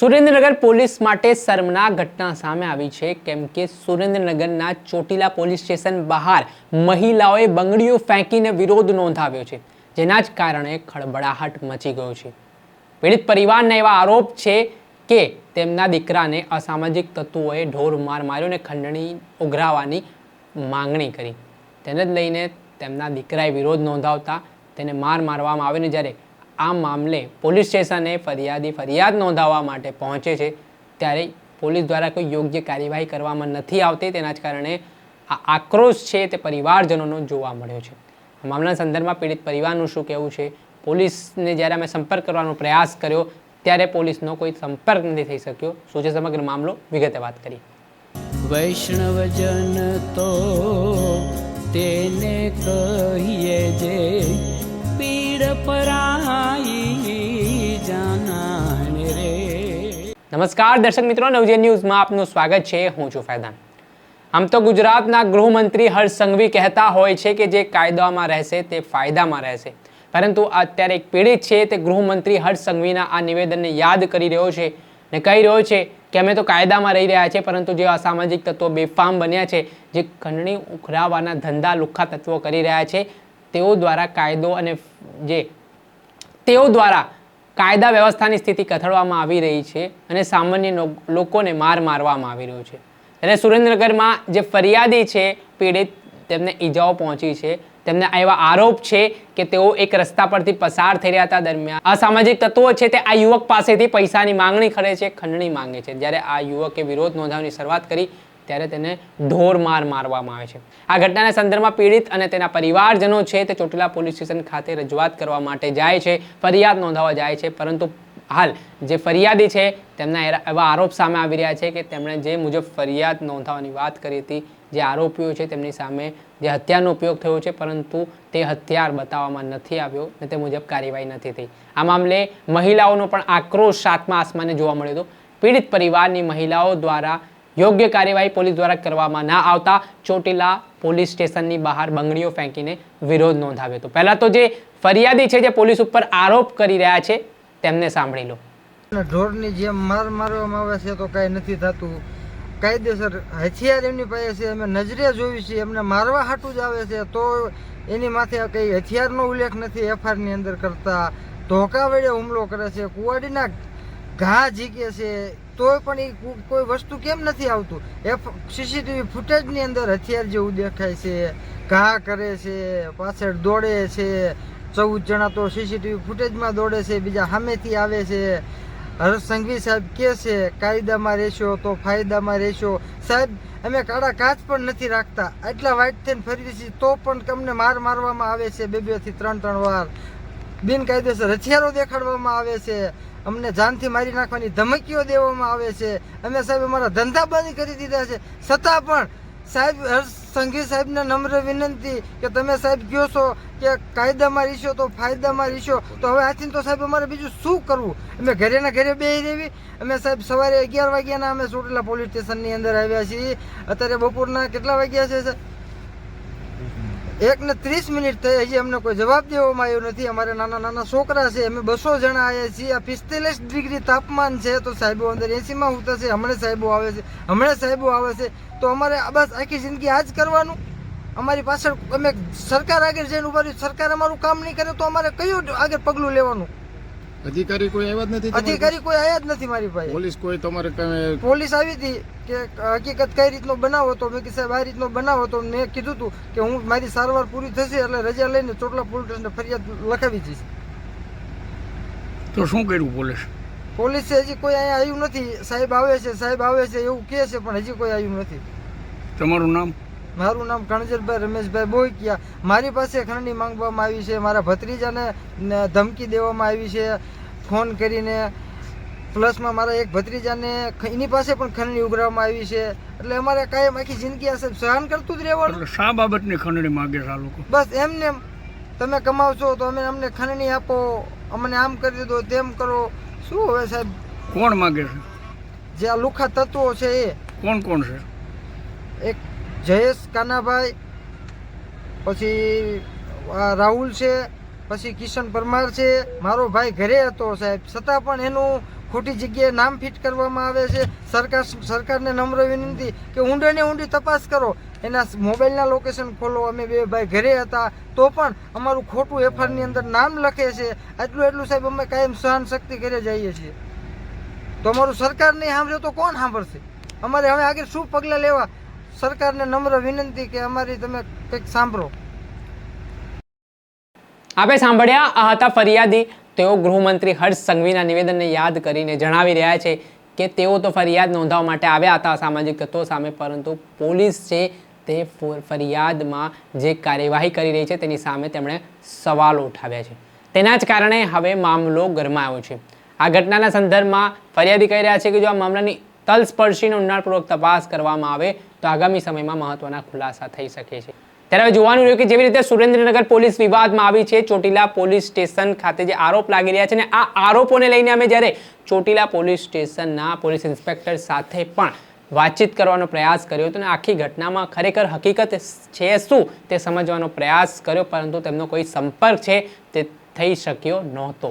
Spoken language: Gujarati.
સુરેન્દ્રનગર પોલીસ માટે શર્મનાક ઘટના સામે આવી છે. કેમ કે સુરેન્દ્રનગરના ચોટીલા પોલીસ સ્ટેશન બહાર મહિલાઓએ બંગડીઓ ફેંકીને વિરોધ નોંધાવ્યો છે, જેના જ કારણે ખળબળાહટ મચી ગયો છે. પીડિત પરિવારના એવા આરોપ છે કે તેમના દીકરાને અસામાજિક તત્વોએ ઢોર માર માર્યો અને ખંડણી ઉઘરાવવાની માંગણી કરી. તેને જ લઈને તેમના દીકરાએ વિરોધ નોંધાવતા તેને માર મારવામાં આવે ને જ્યારે આ મામલે પોલીસ સ્ટેશને ફરિયાદી ફરિયાદ નોંધાવવા માટે પહોંચે છે. ત્યારે પોલીસ દ્વારા કોઈ યોગ્ય કાર્યવાહી કરવામાં નથી આવતી, તેના જ કારણે આ આક્રોશ છે તે પરિવારજનોનો જોવા મળ્યો છે. આ મામલાના સંદર્ભમાં પીડિત પરિવારનું શું કહેવું છે? પોલીસને જ્યારે અમે સંપર્ક કરવાનો પ્રયાસ કર્યો, ત્યારે પોલીસનો કોઈ સંપર્ક નથી થઈ શક્યો. શું છે સમગ્ર મામલો? વિગતે વાત કરી વૈષ્ણવજન તો તેને કહીએ જે નમસ્કાર દર્શક મિત્રો નવજે ન્યૂઝમાં આપનું સ્વાગત છે. હું છું ફૈદાન આમ તો ગુજરાતના ગૃહમંત્રી હર્ષ સંઘવી કહેતા હોય છે કે જે કાયદામાં રહેશે, તે ફાયદામાં રહેશે. પરંતુ અત્યારે એક પીડિત છે, તે ગૃહમંત્રી હર્ષ સંઘવીના આ નિવેદનને યાદ કરી રહ્યો છે ને કહી રહ્યો છે કે અમે તો કાયદામાં રહી રહ્યા છે પરંતુ જે અસામાજિક તત્વો બેફામ બન્યા છે, જે ખંડણી ઉખરાવાના ધંધા લુખ્ખા તત્વો કરી રહ્યા છે તેઓ દ્વારા કાયદો અને જે તેઓ દ્વારા કાયદા વ્યવસ્થાની સ્થિતિ કથળવામાં આવી રહી છે અને સામાન્ય લોકોને માર મારવામાં આવી રહ્યો છે. એટલે સુરેન્દ્રનગરમાં જે ફરિયાદી છે, પીડિત, તેમને ઈજાઓ પહોંચી છે. તેમને એવા આરોપ છે કે તેઓ એક રસ્તા પરથી પસાર થઈ રહ્યા હતા દરમિયાન. અસામાજિક તત્વો છે તે આ યુવક પાસેથી પૈસાની માંગણી કરે છે, ખંડણી માંગે છે. જ્યારે આ યુવકે વિરોધ નોંધાવવાની શરૂઆત કરી ત્યારે તેને ઢોર માર મારવામાં આવે છે. આ ઘટનાના સંદર્ભમાં પીડિત અને તેના પરિવારજનો છે તે ચોટીલા પોલીસ સ્ટેશન ખાતે રજૂઆત કરવા માટે જાય છે. ફરિયાદ નોંધાવવા જાય છે. પરંતુ હાલ જે ફરિયાદી છે તેમના એવા આરોપ સામે આવી રહ્યા છે કે તેમણે જે મુજબ ફરિયાદ નોંધાવવાની વાત કરી હતી, જે આરોપીઓ છે તેમની સામે જે હત્યાનો ઉપયોગ થયો છે, પરંતુ તે હથિયાર બતાવવામાં નથી આવ્યો અને તે મુજબ કાર્યવાહી નથી થઈ. આ મામલે મહિલાઓનો પણ આક્રોશ સાતમા આસમાને જોવા મળ્યો હતો. પીડિત પરિવારની મહિલાઓ દ્વારા યોગ્ય કાર્યવાહી પોલીસ દ્વારા કરવામાં ના આવતા ચોટીલા પોલીસ સ્ટેશનની બહાર બંગડીઓ ફેંકીને વિરોધ નોંધાવ્યો હતો. પહેલા તો જે ફરિયાદી છે જે પોલીસ ઉપર આરોપ કરી રહ્યા છે, તેમને સાંભળી લો. ઢોરની જેમ માર મારવામાં આવે છે તો કાંઈ નથી થતું. કાયદેસર હથિયાર એમની પાસે છે, અમે નજરે જોઈ છે, એમને મારવા હાટું જ આવે છે, તો એની માથે કંઈ હથિયારનો ઉલ્લેખ નથી એફઆઈઆરની અંદર કરતા. ધોકા વડે હુમલો કરે છે, કુવાડીના ઘા ઝીકે છે તોય પણ એ કોઈ વસ્તુ કેમ નથી આવતું? એ સીસીટીવી ફૂટેજની અંદર હથિયાર જેવું દેખાય છે, ઘા કરે છે, પાછળ દોડે છે, ચૌદ જણા તો સીસીટીવી ફૂટેજમાં દોડે છે, બીજા સામેથી આવે છે. હર્ષ સંઘવી સાહેબ કે છે, કાયદામાં રહેશો તો ફાયદામાં રહેશો. સાહેબ, અમે કાળા કાચ પણ નથી રાખતા. આટલા વાઇટ થઈને ફરી છીએ તો પણ તમને માર મારવામાં આવે છે બે બેથી ત્રણ ત્રણ વાર. બિનકાયદેસર હથિયારો દેખાડવામાં આવે છે. અમને જાનથી મારી નાખવાની ધમકીઓ દેવામાં આવે છે. અમે સાહેબ અમારા ધંધા બંધ કરી દીધા છે. છતાં પણ સાહેબ, હર્ષ સંઘવી સાહેબને નમ્ર વિનંતી કે તમે સાહેબ કહો છો કે કાયદામાં રહીશો તો ફાયદામાં રહીશો. તો હવે આથી તો સાહેબ અમારે બીજું શું કરવું? અમે ઘરેના ઘરે બેસી રહેવી. અમે સાહેબ સવારે અગિયાર વાગ્યાના અમે ચોટલા પોલીસ સ્ટેશનની અંદર આવ્યા છીએ. અત્યારે બપોરના કેટલા વાગ્યા છે સર એક ને ત્રીસ મિનિટ થઈ, હજી અમને કોઈ જવાબ દેવામાં આવ્યો નથી. અમારે નાના નાના છોકરા છે, અમે બસો જણા આવ્યા છીએ. આ પિસ્તાલીસ ડિગ્રી તાપમાન છે તો સાહેબો અંદર એસીમાં ઉતર છે, હમણાં સાહેબો આવે છે, હમણાં સાહેબો આવે છે. તો અમારે બસ આખી જિંદગી આ જ કરવાનું? અમારી પાછળ અમે સરકાર આગળ જઈને ઊભા રહ્યું, સરકાર અમારું કામ નહીં કરે તો અમારે કયું આગળ પગલું લેવાનું? અધિકારી કોઈ આવ્યા જ નથી અધિકારી કોઈ આવ્યા જ નથી મારી પાસે? પોલીસ કોઈ તમારે કઈ પોલીસ આવી હતી કે હકીકત કઈ રીતનો બનાવો તો મેં કીધું સાહેબ આ રીતનો બનાવો તો મેં કીધું હતું કે હું મારી સારવાર પૂરી થશે એટલે રજા લઈને ચોટલા પોલીસ ફરિયાદ લખાવી જઈશ તો શું કર્યું પોલીસ? પોલીસે હજી કોઈ અહીંયા આવ્યું નથી. સાહેબ આવે છે સાહેબ આવે છે એવું કહે છે પણ હજી કોઈ આવ્યું નથી. તમારું નામ? મારું નામ કણજરભાઈ રમેશભાઈ બોઈકિયા. મારી પાસે ખંડણી માંગવામાં આવી છે. મારા ભત્રીજાને ધમકી દેવામાં આવી છે. ફોન કરીને પ્લસમાં મારા એક ભત્રીજાને એની પાસે પણ ખંડણી ઉઘરાવવામાં આવી છે. એટલે અમારે કાયમ આખી જિંદગી આ સાહેબ સહન કરતું જ રહેવાનું. શા બાબતની ખંડણી માગે છે આ લોકો? બસ એમને એમ. તમે કમાવશો તો અમે અમને ખંડણી આપો. અમને આમ કરી દો તેમ કરો. શું હવે સાહેબ? કોણ માગે છે? જે આ લુખા તત્વો છે એ. કોણ કોણ છે? એક જયેશ કાનાભાઈ, પછી રાહુલ છે, પછી કિશન પરમાર છે. મારો ભાઈ ઘરે હતો સાહેબ. છતાં પણ એનું ખોટી જગ્યાએ નામ ફિટ કરવામાં આવે છે. સરકાર, સરકારને નમ્ર વિનંતી કે ઊંડે ઊંડી તપાસ કરો. એના મોબાઈલના લોકેશન ખોલો. અમે બે ભાઈ ઘરે હતા. તો પણ અમારું ખોટું એફઆઈઆરની અંદર નામ લખે છે. આટલું એટલું સાહેબ અમે કાયમ સહન શક્તિ ઘરે જઈએ છીએ. તો અમારું સરકાર નહીં સાંભળે તો કોણ સાંભળશે? અમારે હવે આગળ શું પગલાં લેવા? સરકારને નમ્ર વિનંતી કે અમારી તમે કંઈક સાંભળો. આપણે સાંભળ્યા, આ હતા ફરિયાદી. તેઓ ગૃહમંત્રી હર્ષ સંઘવીના નિવેદનને યાદ કરીને જણાવી રહ્યા છે કે તેઓ તો ફરિયાદ નોંધાવવા માટે આવ્યા હતા સામાજિક તત્વો સામે, પરંતુ પોલીસ છે તે ફરિયાદમાં જે કાર્યવાહી કરી રહી છે તેની સામે તેમણે સવાલો ઉઠાવ્યા છે. તેના જ કારણે હવે મામલો ગરમાયો છે. આ ઘટનાના સંદર્ભમાં ફરિયાદી કહી રહ્યા છે કે જો આ મામલાની તલસ્પર્શીને ઊંડાણપૂર્વક તપાસ કરવામાં આવે તો આગામી સમયમાં મહત્વના ખુલાસા થઈ શકે છે. ત્યારે હવે જોવાનું રહ્યું કે જેવી રીતે સુરેન્દ્રનગર પોલીસ વિવાદમાં આવી છે, ચોટીલા પોલીસ સ્ટેશન ખાતે જે આરોપ લાગી રહ્યા છે ને આ આરોપોને લઈને અમે જ્યારે ચોટીલા પોલીસ સ્ટેશનના પોલીસ ઇન્સ્પેક્ટર સાથે પણ વાતચીત કરવાનો પ્રયાસ કર્યો હતો અને આખી ઘટનામાં ખરેખર હકીકત છે શું તે સમજવાનો પ્રયાસ કર્યો, પરંતુ તેમનો કોઈ સંપર્ક છે તે થઈ શક્યો નહોતો.